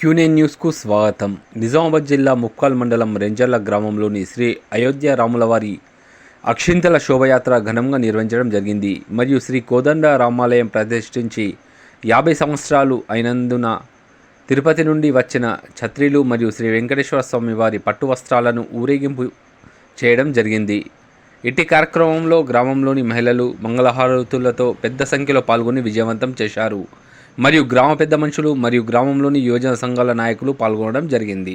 క్యూనేన్ న్యూస్కు స్వాగతం. నిజామాబాద్ జిల్లా ముక్కాల్ మండలం రెంజర్ల గ్రామంలోని శ్రీ అయోధ్య రాములవారి అక్షింతల శోభయాత్ర ఘనంగా నిర్వహించడం జరిగింది. మరియు శ్రీ కోదండ రామాలయం ప్రతిష్ఠించి యాభై సంవత్సరాలు అయినందున తిరుపతి నుండి వచ్చిన ఛత్రిలు మరియు శ్రీ వెంకటేశ్వర స్వామి వారి పట్టు వస్త్రాలను ఊరేగింపు చేయడం జరిగింది. ఇట్టి కార్యక్రమంలో గ్రామంలోని మహిళలు మంగళహారతులతో పెద్ద సంఖ్యలో పాల్గొని విజయవంతం చేశారు. మరియు గ్రామ పెద్ద మనుషులు మరియు గ్రామంలోని యువజన సంఘాల నాయకులు పాల్గొనడం జరిగింది.